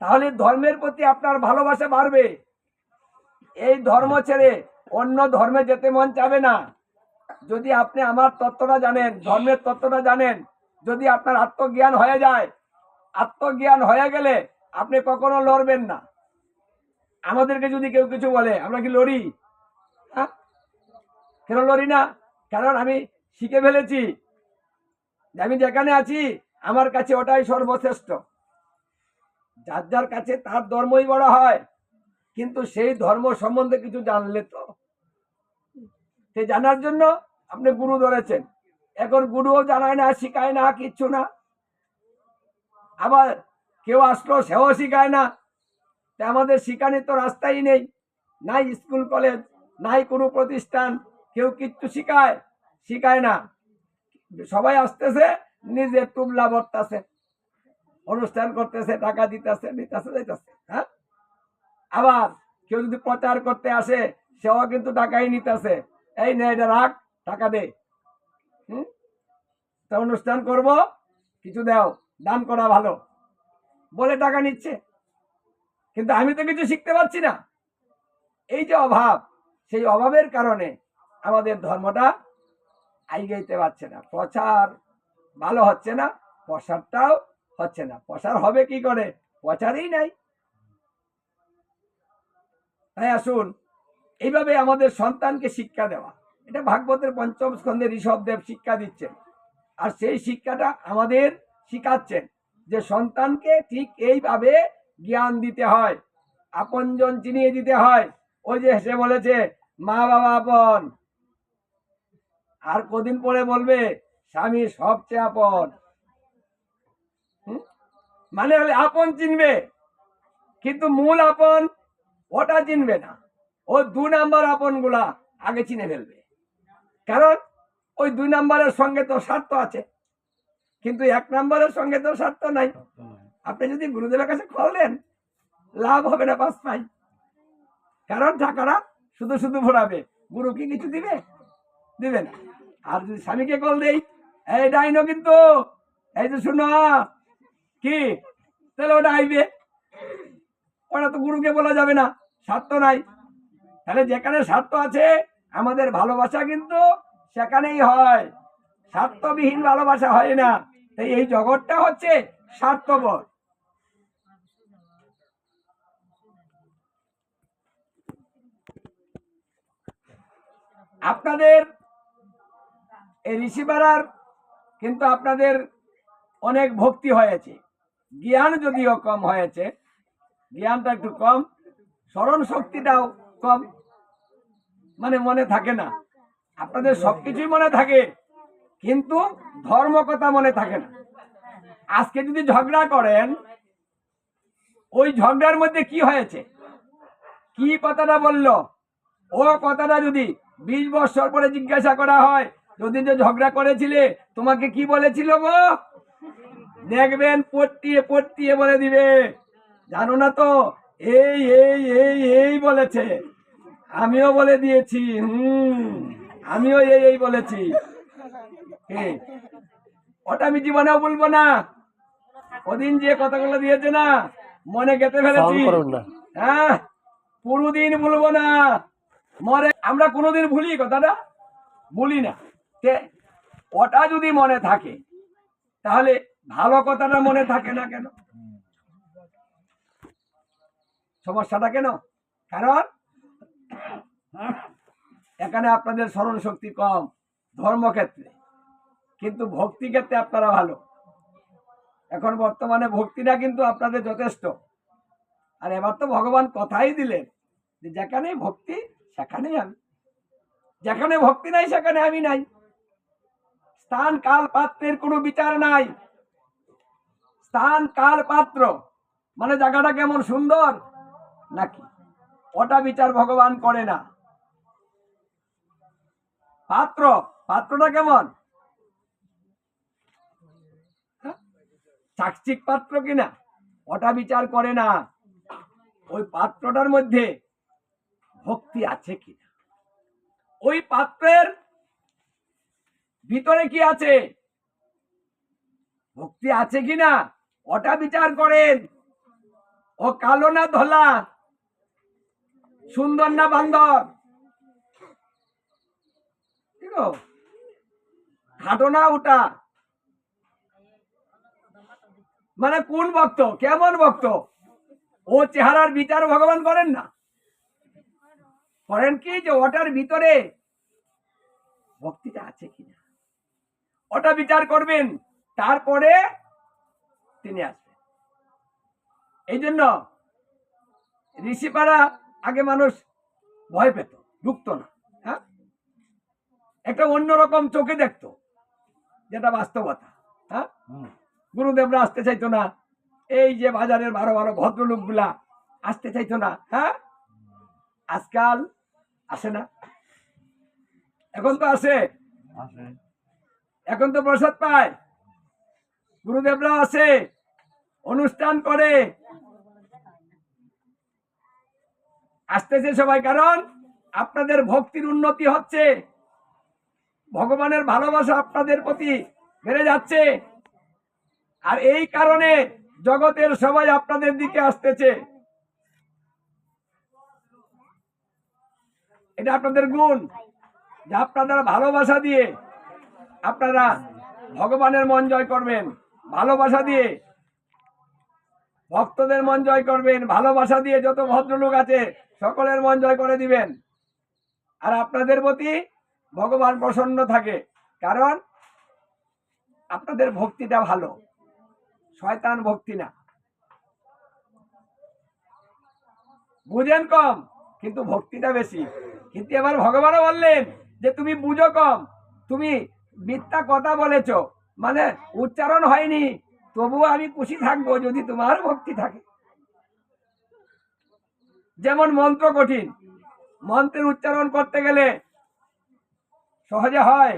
তাহলে ধর্মের প্রতি আপনার ভালোবাসা বাড়বে। এই ধর্ম ছেড়ে অন্য ধর্মে যেতে মন চাবে না। যদি আপনি আমার তত্ত্বটা জানেন, ধর্মের তত্ত্বটা জানেন, যদি আপনার আত্মজ্ঞান হয়ে যায়, আত্মজ্ঞান হয়ে গেলে আপনি কখনো লড়বেন না। আমাদেরকে যদি কেউ কিছু বলে, আমরা কি লড়ি? হ্যাঁ? কেন লড়ি না? কারণ আমি শিখে ফেলেছি। আমি যেখানে আছি, আমার কাছে ওটাই সর্বশ্রেষ্ঠ। যার যার কাছে তার ধর্মই বড় হয়, কিন্তু সেই ধর্ম সম্বন্ধে কিছু জানলে তো? সে জানার জন্য আপনি গুরু ধরেছেন। এখন গুরুও জানায় না, শিখায় না, কিচ্ছু না। আবার কেউ আসলো, সেও শিখায় না। তা আমাদের শিখানোর তো রাস্তাই নেই। নাই স্কুল, কলেজ, নাই কোনো প্রতিষ্ঠান। কেউ কিচ্ছু শিখায় শিখায় না। সবাই আসতেছে নিজের টুবলা ভরতেছে অনুষ্ঠান করতেছে, টাকা দিতেছে নিতেছে যাইতেছে হ্যাঁ? আবার কেউ যদি প্রচার করতে আসে, সেও কিন্তু টাকাই নিতেছে। এই নে, এটা রাখ, টাকা দে। হুম? তা অনুষ্ঠান করব, কিছু দাও, দান করা ভালো। বলে টাকা নিচ্ছে। কিন্তু আমি তো কিছু শিখতে পারছি না। এই যে অভাব, সেই অভাবের কারণে আমাদের ধর্মটা আইগাইতে পারছে না। প্রচার ভালো হচ্ছে না, প্রসারটাও হচ্ছে না। প্রসার হবে কি করে? প্রচারই নাই। তাই আসুন, এইভাবে আমাদের সন্তানকে শিক্ষা দেওয়া। এটা ভাগবতের পঞ্চম স্কন্ধে ঋষভদেব শিক্ষা দিচ্ছেন। আর সেই শিক্ষাটা আমাদের শিখাচ্ছেন যে সন্তানকে ঠিক এইভাবে জ্ঞান দিতে হয়। আপনজন চিনিয়ে দিতে হয়। ওই যে সে বলেছে, মা বাবা আপন। আর কদিন পরে বলবে, স্বামী সবচেয়ে আপন? মানে হলে আপন চিনবে। কিন্তু মূল আপন ওটা চিনবে না। ও দু নাম্বার আপনগুলা আগে চিনে ফেলবে। কারণ ওই দুই নাম্বারের সঙ্গে তো স্বার্থ আছে। কিন্তু এক নাম্বারের সঙ্গে তো স্বার্থ নাই। আপনি যদি গুরুদেবের কাছে কল দেন, লাভ হবে না পাঁচ পাই। কারণ টাকাটা শুধু শুধু ভরাবে। গুরু কি কিছু দিবে? দিবে না। আর যদি স্বামীকে কল দেই, এই ডাইনো কিন্তু, এই যে শুনো কি? তাহলে ওটা আইবে। ওটা তো গুরুকে বলা যাবে না, স্বার্থ নাই। তাহলে যেখানে স্বার্থ আছে, আমাদের ভালোবাসা কিন্তু সেখানেই হয়। স্বার্থবিহীন ভালোবাসা হয় না। তাই এই জগৎটা হচ্ছে স্বার্থপর আপনাদের এই ঋষিপাড়ার কিন্তু আপনাদের অনেক ভক্তি হয়েছে। জ্ঞান যদিও কম হয়েছে, জ্ঞানটা একটু কম, স্মরণ শক্তিটাও কম মানে মনে থাকে না। আপনাদের সবকিছুই মনে থাকে, কিন্তু ধর্ম কথা মনে থাকে না। আজকে যদি ঝগড়া করেন, ওই ঝগড়ার মধ্যে কি হয়েছে? কি কথাটা বলল? ও কথাটা যদি বিশ বছর পরে জিজ্ঞাসা করা হয়, যদি যে ঝগড়া করেছিলে, তোমাকে কি বলেছিল গো? দেখবেন পট্টিয়ে পট্টিয়ে বলে দিবে। জানো না তো এই এই এই এই বলেছে। আমিও বলে দিয়েছি হুম আমিও এই এই বলেছি? ওটা আমি জীবনেও বলব না। ওদিন যে কথাগুলো দিয়েছে না মনে গেতে ফেলেছি। হ্যাঁ কোনোদিন ভুলবো না। মনে আমরা কোনোদিন ভুলি কথাটা? ভুলি না। ওটা যদি মনে থাকে তাহলে ভালো কথাটা মনে থাকে না কেন? সমস্যাটা কেন? কারণ এখানে আপনাদের স্মরণ শক্তি কম, ধর্মক্ষেত্রে। কিন্তু ভক্তি ক্ষেত্রে আপনারা ভালো। এখন বর্তমানে ভক্তিটা কিন্তু আপনাদের যথেষ্ট। আর এবার তো ভগবান কথাই দিলেন যে যেখানে ভক্তি, সেখানেই আমি। যেখানে ভক্তি নাই, সেখানে আমি নাই। স্থান, কাল, পাত্রের কোনো বিচার নাই। স্থান কাল পাত্র? মানে জায়গাটা কেমন সুন্দর? নাকি? ওটা বিচার ভগবান করে না। পাত্র, পাত্রটা কেমন? হ্যাঁ? চাকচিক পাত্র কিনা? ওটা বিচার করে না। ওই পাত্রটার মধ্যে ভক্তি আছে কিনা? ওই পাত্রের ভিতরে কি আছে? ভক্তি আছে কিনা? ওটা বিচার করেন। ও কালো না ধলা? সুন্দর না বান্দর? খাটো না ওটা মানে কোন ভক্ত? কেমন ভক্ত? ও চেহারার বিচার ভগবান করেন না? করেন কি যে ওটার ভিতরে ভক্তিটা আছে কিনা? ওটা বিচার করবেন, তারপরে তিনি আসবেন। এই জন্য ঋষিপাড়া আগে মানুষ ভয় পেত ঢুকতো না হ্যাঁ? একটা অন্যরকম চোখে দেখতো যেটা বাস্তবতা হ্যাঁ? গুরুদেবরা আসতে চাইতো না এই যে বাজারের ভালো ভালো ভদ্রলোকগুলা আসতে চাইতো না হ্যাঁ? আজকাল আসে না। এখন তো আসে। এখন তো প্রসাদ পায়। গুরুদেবরা আসে অনুষ্ঠান করে। আসতেছে সবাই, কারণ আপনাদের ভক্তির উন্নতি হচ্ছে। ভগবানের ভালোবাসা আপনাদের প্রতি বেড়ে যাচ্ছে। আর এই কারণে জগতের সবাই আপনাদের দিকে আসতেছে। এটা আপনাদের গুণ, যে আপনারা ভালোবাসা দিয়ে আপনারা ভগবানের মন জয় করবেন। ভালোবাসা দিয়ে। ভক্তদের মন জয় করবেন, ভালোবাসা দিয়ে যত ভদ্রলোক আছে, সকলের মন জয় করে দিবেন। আর আপনাদের প্রতি ভগবান প্রসন্ন থাকে, কারণ আপনাদের ভক্তিটা ভালো। শয়তান ভক্তি না। বুঝেন কম, কিন্তু ভক্তিটা বেশি। কিন্তু এবার ভগবানও বললেন যে, তুমি বুঝো কম। তুমি মিথ্যা কথা বলেছ। মানে উচ্চারণ হয়নি, তবুও আমি খুশি থাকব যদি তোমার ভক্তি থাকে। যেমন মন্ত্র কঠিন, মন্ত্রের উচ্চারণ করতে গেলে সহজে হয়